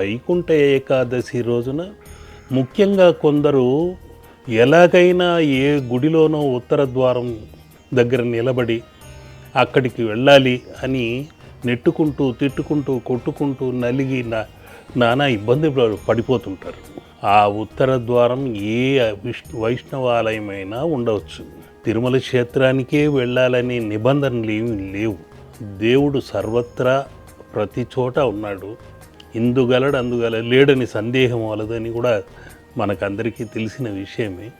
వైకుంఠ ఏకాదశి రోజున ముఖ్యంగా కొందరు ఎలాగైనా ఏ గుడిలోనో ఉత్తర ద్వారం దగ్గర నిలబడి అక్కడికి వెళ్ళాలి అని నెట్టుకుంటూ తిట్టుకుంటూ కొట్టుకుంటూ నలిగి నానా ఇబ్బంది పడిపోతుంటారు. ఆ ఉత్తర ద్వారం ఏ విష్ణు వైష్ణవాలయమైనా ఉండవచ్చు. తిరుమల క్షేత్రానికే వెళ్ళాలనే నిబంధనలు ఏమీ లేవు. దేవుడు సర్వత్రా ప్రతి చోట ఉన్నాడు. ఇందుగలడు అందుగల లేడని సందేహం వలదని కూడా మనకందరికీ తెలిసిన విషయమే.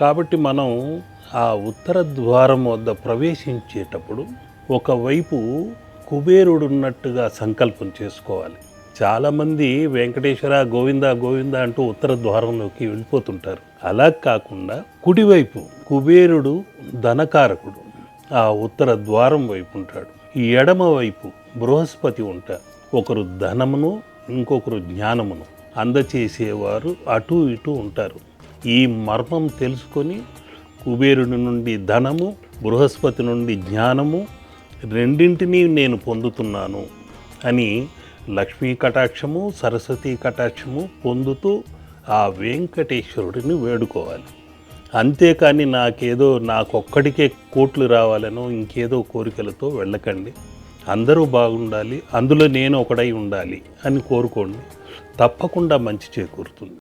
కాబట్టి మనం ఆ ఉత్తర ద్వారం వద్ద ప్రవేశించేటప్పుడు ఒకవైపు కుబేరుడు ఉన్నట్టుగా సంకల్పం చేసుకోవాలి. చాలామంది వెంకటేశ్వర గోవింద గోవింద అంటూ ఉత్తర ద్వారంలోకి వెళ్ళిపోతుంటారు. అలా కాకుండా కుడివైపు కుబేరుడు ధనకారకుడు ఆ ఉత్తర ద్వారం వైపు ఉంటాడు. ఈ ఎడమ వైపు బృహస్పతి ఉంటారు ఒకరు ధనమును ఇంకొకరు జ్ఞానమును అందచేసేవారు అటు ఇటు ఉంటారు. ఈ మర్మం తెలుసుకొని కుబేరుడి నుండి ధనము బృహస్పతి నుండి జ్ఞానము రెండింటినీ నేను పొందుతున్నాను అని లక్ష్మీ కటాక్షము సరస్వతి కటాక్షము పొందుతూ ఆ వెంకటేశ్వరుడిని వేడుకోవాలి. అంతేకాని నాకేదో నాకొక్కడికే కోట్లు రావాలనో ఇంకేదో కోరికలతో వెళ్ళకండి. అందరూ బాగుండాలి అందులో నేను ఒకడై ఉండాలి అని కోరుకోండి. తప్పకుండా మంచి చేకూరుతుంది.